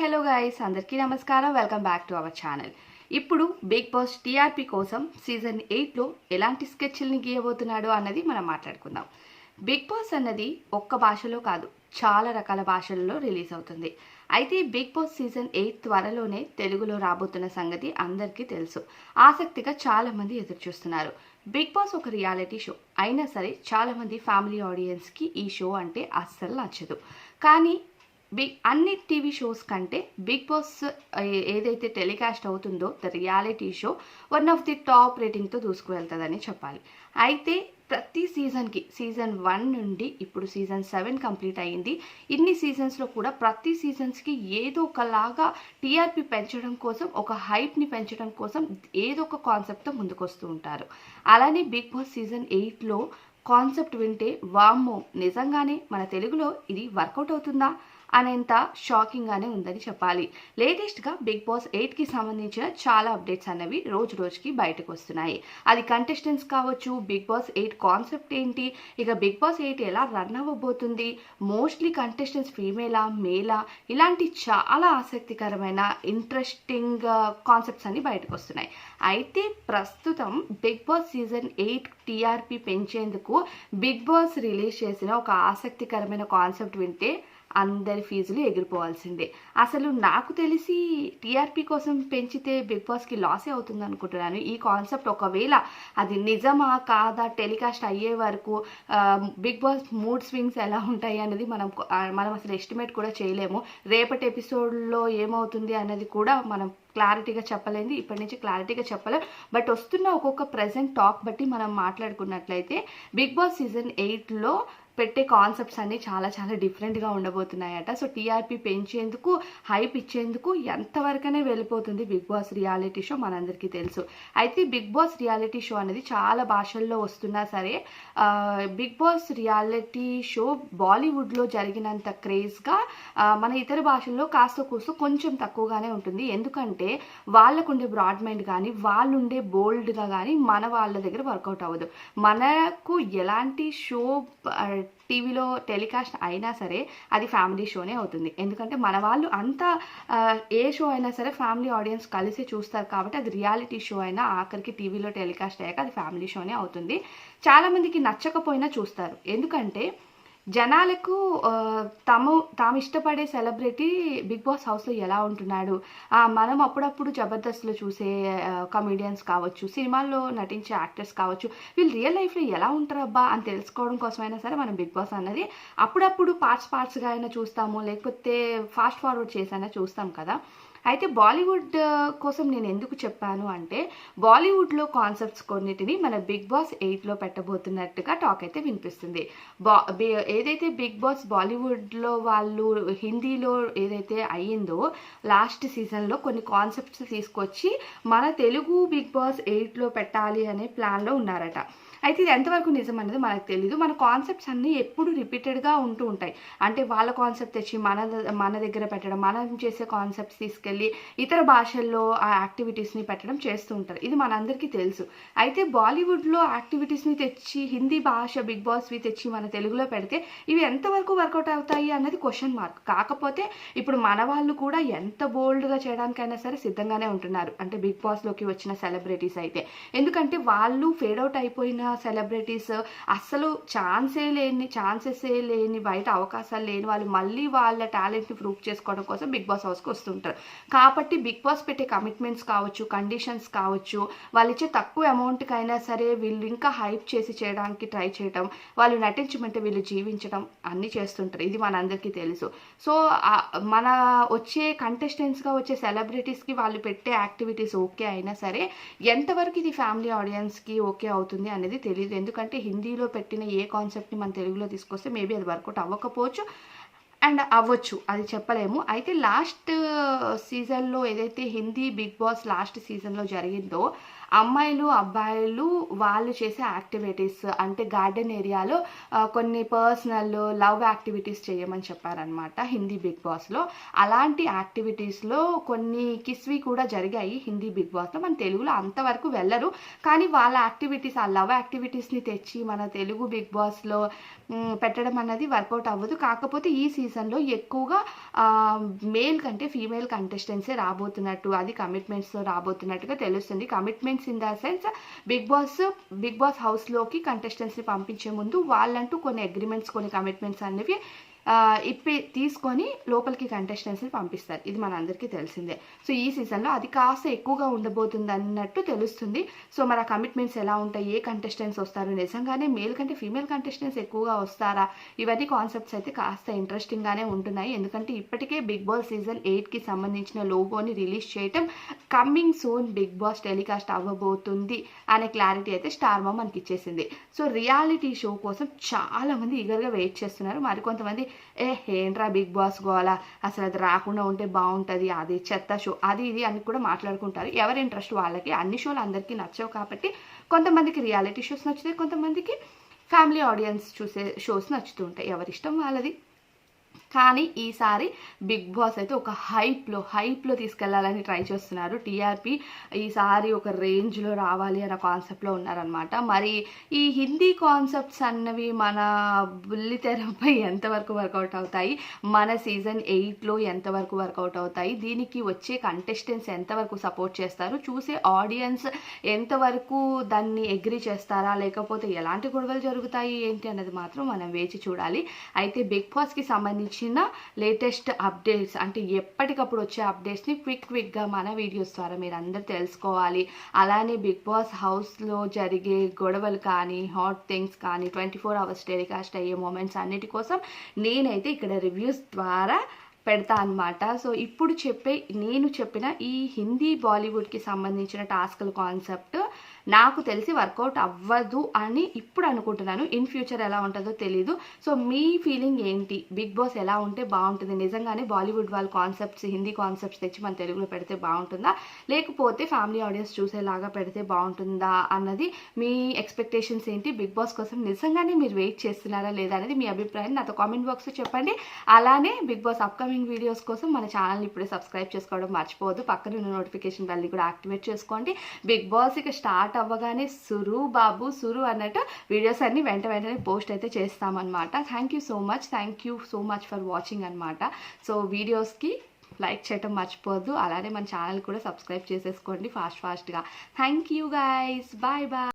Hello guys అందరికీ నమస్కారం. Welcome back to our channel ఇప్పుడు బిగ్ బాస్ టీఆర్పీ కోసం సీజన్ ఎయిట్లో ఎలాంటి స్కెచ్ల్ని గీయబోతున్నాడో అన్నది మనం మాట్లాడుకుందాం. బిగ్ బాస్ అన్నది ఒక్క భాషలో కాదు చాలా రకాల భాషల్లో రిలీజ్ అవుతుంది. అయితే బిగ్ బాస్ సీజన్ ఎయిట్ త్వరలోనే తెలుగులో రాబోతున్న సంగతి అందరికీ తెలుసు. ఆసక్తిగా చాలామంది ఎదురుచూస్తున్నారు. ఎదురు చూస్తున్నారు బిగ్ బాస్ ఒక రియాలిటీ షో అయినా సరే చాలామంది ఫ్యామిలీ ఆడియన్స్కి ఈ షో అంటే అస్సలు నచ్చదు. కానీ బిగ్ అన్ని టీవీ షోస్ కంటే బిగ్ బాస్ ఏదైతే టెలికాస్ట్ అవుతుందో the reality show one of the top రేటింగ్తో దూసుకువెళ్తుందని చెప్పాలి. అయితే ప్రతి సీజన్కి సీజన్ వన్ నుండి ఇప్పుడు సీజన్ సెవెన్ కంప్లీట్ అయ్యింది. ఇన్ని సీజన్స్లో కూడా ప్రతి సీజన్స్కి ఏదో ఒకలాగా టీఆర్పి పెంచడం కోసం ఒక హైప్ని పెంచడం కోసం ఏదో ఒక కాన్సెప్ట్తో ముందుకు వస్తూ ఉంటారు. అలానే బిగ్ బాస్ సీజన్ ఎయిట్లో కాన్సెప్ట్ వింటే వామ్మో నిజంగానే మన తెలుగులో ఇది వర్కౌట్ అవుతుందా? అనేంత షాకింగ్గానే ఉందని చెప్పాలి. లేటెస్ట్గా బిగ్ బాస్ ఎయిట్కి సంబంధించిన చాలా అప్డేట్స్ అనేవి రోజు రోజుకి బయటకు వస్తున్నాయి. అది కంటెస్టెంట్స్ కావచ్చు బిగ్ బాస్ ఎయిట్ కాన్సెప్ట్ ఏంటి ఇక బిగ్ బాస్ ఎయిట్ ఎలా రన్ అవ్వబోతుంది మోస్ట్లీ కంటెస్టెంట్స్ ఫీమేలా మేలా ఇలాంటి చాలా ఆసక్తికరమైన ఇంట్రెస్టింగ్ కాన్సెప్ట్స్ అన్ని బయటకు వస్తున్నాయి. అయితే ప్రస్తుతం Bigg Boss season eight TRP పెంచేందుకు బిగ్ బాస్ రిలీజ్ చేసిన ఒక ఆసక్తికరమైన కాన్సెప్ట్ వింటే అందరి ఫీజులు ఎగిరిపోవాల్సిందే. అసలు నాకు తెలిసి టీఆర్పీ కోసం పెంచితే బిగ్ బాస్కి లాసే అవుతుంది అనుకుంటున్నాను. ఈ కాన్సెప్ట్ ఒకవేళ అది నిజమా కాదా టెలికాస్ట్ అయ్యే వరకు బిగ్ బాస్ మూడ్ స్వింగ్స్ ఎలా ఉంటాయి అనేది మనం మనం అసలు ఎస్టిమేట్ కూడా చేయలేము. రేపటి ఎపిసోడ్లో ఏమవుతుంది అనేది కూడా మనం క్లారిటీగా చెప్పలేదు ఇప్పటి నుంచి క్లారిటీగా చెప్పలేం. బట్ వస్తున్న ఒక్కొక్క ప్రజెంట్ టాక్ బట్టి మనం మాట్లాడుకున్నట్లయితే బిగ్ బాస్ సీజన్ ఎయిట్లో పెట్టే కాన్సెప్ట్స్ అన్నీ చాలా చాలా డిఫరెంట్గా ఉండబోతున్నాయట. సో టీఆర్పీ పెంచేందుకు హైప్ ఇచ్చేందుకు ఎంతవరకనే వెళ్ళిపోతుంది బిగ్ బాస్ రియాలిటీ షో మనందరికీ తెలుసు. అయితే బిగ్ బాస్ రియాలిటీ షో అనేది చాలా భాషల్లో వస్తున్నా సరే బిగ్ బాస్ రియాలిటీ షో బాలీవుడ్లో జరిగినంత క్రేజ్గా మన ఇతర భాషల్లో కాస్త కూసు కొంచెం తక్కువగానే ఉంటుంది. ఎందుకంటే వాళ్ళకుండే బ్రాడ్ మైండ్ కానీ వాళ్ళుండే బోల్డ్గా కానీ మన వాళ్ళ దగ్గర వర్కౌట్ అవ్వదు. మనకు ఎలాంటి షో టీవీలో టెలికాస్ట్ అయినా సరే అది ఫ్యామిలీ షోనే అవుతుంది. ఎందుకంటే మన వాళ్ళు అంతా ఏ షో అయినా సరే ఫ్యామిలీ ఆడియన్స్ కలిసి చూస్తారు కాబట్టి అది రియాలిటీ షో అయినా ఆఖరికి టీవీలో టెలికాస్ట్ అయ్యాక అది ఫ్యామిలీ షోనే అవుతుంది. చాలామందికి నచ్చకపోయినా చూస్తారు. ఎందుకంటే జనాలకు తాము తాము ఇష్టపడే సెలబ్రిటీ బిగ్ బాస్ హౌస్లో ఎలా ఉంటున్నాడు? మనం అప్పుడప్పుడు జబర్దస్త్లో చూసే కమీడియన్స్ కావచ్చు సినిమాల్లో నటించే యాక్టర్స్ కావచ్చు వీళ్ళు రియల్ లైఫ్లో ఎలా ఉంటారబ్బా అని తెలుసుకోవడం కోసమైనా సరే మనం బిగ్ బాస్ అన్నది అప్పుడప్పుడు పార్ట్స్ పార్ట్స్గా అయినా చూస్తాము లేకపోతే ఫాస్ట్ ఫార్వర్డ్ చేసైనా చూస్తాం కదా. అయితే బాలీవుడ్ కోసం నేను ఎందుకు చెప్పాను అంటే బాలీవుడ్లో కాన్సెప్ట్స్ కొన్నిటిని మన బిగ్ బాస్ ఎయిట్లో పెట్టబోతున్నట్టుగా టాక్ అయితే వినిపిస్తుంది. బా బి- ఏదైతే బిగ్ బాస్ బాలీవుడ్లో వాళ్ళు హిందీలో ఏదైతే అయ్యిందో లాస్ట్ సీజన్లో కొన్ని కాన్సెప్ట్స్ తీసుకొచ్చి మన తెలుగు బిగ్ బాస్ ఎయిట్లో పెట్టాలి అనే ప్లాన్లో ఉన్నారట. అయితే ఇది ఎంతవరకు నిజం అనేది మనకు తెలియదు మన కాన్సెప్ట్స్ అన్నీ ఎప్పుడు రిపీటెడ్గా ఉంటూ ఉంటాయి. అంటే వాళ్ళ కాన్సెప్ట్ తెచ్చి మన మన దగ్గర పెట్టడం మనం చేసే కాన్సెప్ట్స్ తీసుకెళ్ళి ఇతర భాషల్లో ఆ యాక్టివిటీస్ని పెట్టడం చేస్తూ ఉంటారు ఇది మనందరికీ తెలుసు. అయితే బాలీవుడ్లో యాక్టివిటీస్ని తెచ్చి హిందీ భాష బిగ్ బాస్వి తెచ్చి మన తెలుగులో పెడితే ఇవి ఎంతవరకు వర్కౌట్ అవుతాయి అన్నది క్వశ్చన్ మార్క్. కాకపోతే ఇప్పుడు మన వాళ్ళు కూడా ఎంత బోల్డ్గా చేయడానికైనా సరే సిద్ధంగానే ఉంటున్నారు. అంటే బిగ్ బాస్లోకి వచ్చిన సెలబ్రిటీస్ అయితే. ఎందుకంటే వాళ్ళు ఫేడ్ అవుట్ అయిపోయిన సెలబ్రిటీస్ అస్సలు ఛాన్సే లేని ఛాన్సెసే లేని బయట అవకాశాలు లేని వాళ్ళు మళ్ళీ వాళ్ళ టాలెంట్ని ప్రూవ్ చేసుకోవడం కోసం బిగ్ బాస్ హౌస్కి వస్తుంటారు. కాబట్టి బిగ్ బాస్ పెట్టే కమిట్మెంట్స్ కావచ్చు కండిషన్స్ కావచ్చు వాళ్ళు ఇచ్చే తక్కువ అమౌంట్కి అయినా సరే వీళ్ళు ఇంకా హైప్ చేసి చేయడానికి ట్రై చేయడం వాళ్ళు నటించమంటే వీళ్ళు జీవించడం అన్నీ చేస్తుంటారు. ఇది మనందరికీ తెలుసు. సో మన వచ్చే కంటెస్టెంట్స్గా వచ్చే సెలబ్రిటీస్కి వాళ్ళు పెట్టే యాక్టివిటీస్ ఓకే అయినా సరే ఎంతవరకు ఇది ఫ్యామిలీ ఆడియన్స్కి ఓకే అవుతుంది అనేది తెలియదు ఎందుకంటే హిందీలో పెట్టిన ఏ కాన్సెప్ట్ని మన తెలుగులో తీసుకొస్తే మేబీ అది వర్కౌట్ అవ్వకపోవచ్చు. అండ్ అవ్వచ్చు అది చెప్పలేము. అయితే లాస్ట్ సీజన్లో ఏదైతే హిందీ బిగ్ బాస్ లాస్ట్ సీజన్లో జరిగిందో అమ్మాయిలు అబ్బాయిలు వాళ్ళు చేసే యాక్టివిటీస్ అంటే గార్డెన్ ఏరియాలో కొన్ని పర్సనల్ లవ్ యాక్టివిటీస్ చేయమని చెప్పారనమాట హిందీ బిగ్ బాస్లో. అలాంటి యాక్టివిటీస్లో కొన్ని కిస్వి కూడా జరిగాయి హిందీ బిగ్ బాస్లో. మన తెలుగులో అంతవరకు వెళ్ళరు. కానీ వాళ్ళ యాక్టివిటీస్ ఆ లవ్ యాక్టివిటీస్ని తెచ్చి మన తెలుగు బిగ్ బాస్లో పెట్టడం అన్నది వర్కౌట్ అవ్వదు. కాకపోతే ఈ సీజన్ సీజన్లో ఎక్కువగా మేల్ కంటే ఫీమేల్ కంటెస్టెంట్సే రాబోతున్నట్టు అది కమిట్మెంట్స్తో రాబోతున్నట్టుగా తెలుస్తుంది. Commitments in the sense Bigg Boss Bigg Boss హౌస్లోకి కంటెస్టెంట్స్ని పంపించే ముందు వాళ్ళంటూ కొన్ని అగ్రిమెంట్స్ కొన్ని కమిట్మెంట్స్ అనేవి ఇప్పి తీసుకొని లోపలికి కంటెస్టెంట్స్ని పంపిస్తారు. ఇది మనందరికీ తెలిసిందే. సో ఈ సీజన్లో అది కాస్త ఎక్కువగా ఉండబోతుంది అన్నట్టు తెలుస్తుంది. సో మరి ఆ కమిట్మెంట్స్ ఎలా ఉంటాయి? ఏ కంటెస్టెంట్స్ వస్తారు? నిజంగానే మేల్ కంటే ఫీమేల్ కంటెస్టెంట్స్ ఎక్కువగా వస్తారా? ఇవన్నీ కాన్సెప్ట్స్ అయితే కాస్త ఇంట్రెస్టింగ్గానే ఉంటున్నాయి. ఎందుకంటే ఇప్పటికే బిగ్ బాస్ సీజన్ ఎయిట్కి సంబంధించిన లోగోని రిలీజ్ చేయటం coming soon Bigg Boss telecast అవ్వబోతుంది అనే క్లారిటీ అయితే స్టార్ మా మనకి ఇచ్చేసింది సో రియాలిటీ షో కోసం చాలా మంది ఈగర్గా వెయిట్ చేస్తున్నారు. మరికొంతమంది ఏ ఏంట్రా బిగ్ బాస్ గోలా? అసలు అది రాకుండా ఉంటే బాగుంటుంది. అది చెత్త షో. అది ఇది అని కూడా మాట్లాడుకుంటారు. ఎవరి ఇంట్రెస్ట్ వాళ్ళకి? అన్ని షోలు అందరికీ నచ్చవు కాబట్టి కొంతమందికి రియాలిటీ షోస్ నచ్చుతాయి. కొంతమందికి ఫ్యామిలీ ఆడియన్స్ చూసే షోస్ నచ్చుతుంటాయి ఎవరి ఇష్టం వాళ్ళది? కానీ ఈసారి బిగ్ బాస్ అయితే ఒక హైప్లో హైప్లో తీసుకెళ్ళాలని ట్రై చేస్తున్నారు. టీఆర్పీ ఈసారి ఒక రేంజ్లో రావాలి అన్న కాన్సెప్ట్లో ఉన్నారనమాట మరి ఈ హిందీ కాన్సెప్ట్స్ అన్నవి మన బుల్లితెరపై ఎంతవరకు వర్కౌట్ అవుతాయి? మన సీజన్ ఎయిట్లో ఎంతవరకు వర్కౌట్ అవుతాయి? దీనికి వచ్చే కంటెస్టెంట్స్ ఎంతవరకు సపోర్ట్ చేస్తారు? చూసే ఆడియన్స్ ఎంతవరకు దాన్ని అగ్రి చేస్తారా? లేకపోతే ఎలాంటి గొడవలు జరుగుతాయి? ఏంటి అన్నది మాత్రం మనం వేచి చూడాలి. అయితే బిగ్ బాస్కి సంబంధించిన లేటెస్ట్ అప్డేట్స్ అంటే ఎప్పటికప్పుడు వచ్చే అప్డేట్స్ని క్విక్ క్విక్గా మన వీడియోస్ ద్వారా మీరు అందరు తెలుసుకోవాలి. అలానే బిగ్ బాస్ హౌస్లో జరిగే గొడవలు కానీ హాట్ థింగ్స్ కానీ ట్వంటీ ఫోర్ అవర్స్ టెలికాస్ట్ అయ్యే మూమెంట్స్ అన్నిటి కోసం నేనైతే ఇక్కడ రివ్యూస్ ద్వారా పెడతా అనమాట సో ఇప్పుడు చెప్పే నేను చెప్పిన ఈ హిందీ బాలీవుడ్కి సంబంధించిన టాస్క్ల కాన్సెప్ట్ నాకు తెలిసి వర్కౌట్ అవ్వదు అని ఇప్పుడు అనుకుంటున్నాను. ఇన్ ఫ్యూచర్ ఎలా ఉంటుందో తెలీదు. సో మీ ఫీలింగ్ ఏంటి? బిగ్ బాస్ ఎలా ఉంటే బాగుంటుంది? నిజంగానే బాలీవుడ్ వాళ్ళ కాన్సెప్ట్స్ హిందీ కాన్సెప్ట్స్ తెచ్చి మన తెలుగులో పెడితే బాగుంటుందా? లేకపోతే ఫ్యామిలీ ఆడియన్స్ చూసేలాగా పెడితే బాగుంటుందా అన్నది మీ ఎక్స్పెక్టేషన్స్ ఏంటి? బిగ్ బాస్ కోసం నిజంగానే మీరు వెయిట్ చేస్తున్నారా లేదా అనేది మీ అభిప్రాయం నాతో కామెంట్ బాక్స్లో చెప్పండి. అలానే బిగ్ బాస్ అప్కమింగ్ వీడియోస్ కోసం మన ఛానల్ని ఇప్పుడే సబ్స్క్రైబ్ చేసుకోవడం మర్చిపోవద్దు. పక్కన ఉన్న నోటిఫికేషన్ బెల్ని కూడా యాక్టివేట్ చేసుకోండి. బిగ్ బాస్ ఇక స్టార్ట్ అవ్వగానే సురు బాబు సురు అన్నట్టు వీడియోస్ అన్ని వెంట వెంటనే పోస్ట్ అయితే చేస్తామన్నమాట. Thank you so much thank you so much for watching అనమాట సో వీడియోస్కి లైక్ చేయటం మర్చిపోద్దు అలానే మన ఛానల్ కూడా సబ్స్క్రైబ్ చేసేసుకోండి ఫాస్ట్ ఫాస్ట్గా thank you guys bye bye